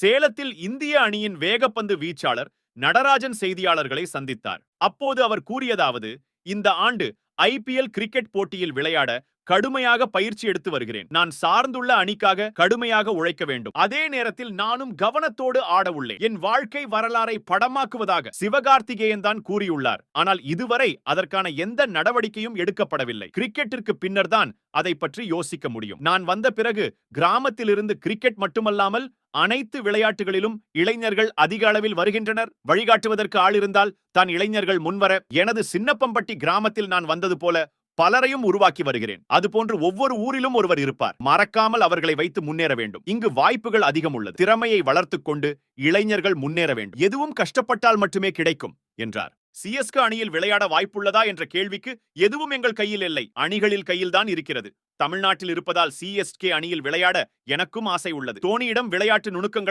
சேலத்தில் இந்திய அணியின் வேகப்பந்து வீச்சாளர் நடராஜன் செய்தியாளர்களை சந்தித்தார். அப்போது அவர் கூறியதாவது இந்த ஆண்டு ஐபிஎல் கிரிக்கெட் போட்டியில் விளையாட கடுமையாக பயிற்சி எடுத்து வருகிறேன். நான் சார்ந்துள்ள அணிக்காக கடுமையாக உழைக்க வேண்டும். அதே நேரத்தில் நானும் கவனத்தோடு ஆட உள்ளேன். என் வாழ்க்கை வரலாறை படமாக்குவதாக சிவகார்த்திகேயன் தான் கூறியுள்ளார். ஆனால் இதுவரை அதற்கான எந்த நடவடிக்கையும் எடுக்கப்படவில்லை. கிரிக்கெட்டிற்கு பின்னர் தான் அதை பற்றி யோசிக்க முடியும். நான் வந்த பிறகு கிராமத்திலிருந்து கிரிக்கெட் மட்டுமல்லாமல் அனைத்து விளையாட்டுகளிலும் இளைஞர்கள் அதிக அளவில் வருகின்றனர். வழிகாட்டுவதற்கு ஆள் இருந்தால் தான் இளைஞர்கள் முன்வர எனது சின்னப்பம்பட்டி கிராமத்தில் நான் வந்தது போல பலரையும் உருவாக்கி வருகிறேன். அதுபோன்று ஒவ்வொரு ஊரிலும் ஒருவர் இருப்பார். மறக்காமல் அவர்களை வைத்து முன்னேற வேண்டும். இங்கு வாய்ப்புகள் அதிகம் உள்ளது. திறமையை வளர்த்துக் கொண்டு இளைஞர்கள் முன்னேற வேண்டும். எதுவும் கஷ்டப்பட்டால் மட்டுமே கிடைக்கும் என்றார். சிஎஸ்கு அணியில் விளையாட வாய்ப்புள்ளதா என்ற கேள்விக்கு எதுவும் எங்கள் கையில் இல்லை. அணிகளில் கையில்தான் இருக்கிறது. தமிழ்நாட்டில் இருப்பதால் சிஎஸ்கே அணியில் விளையாட எனக்கும் ஆசை உள்ளது. தோனியிடம் விளையாட்டு நுணுக்கங்கள்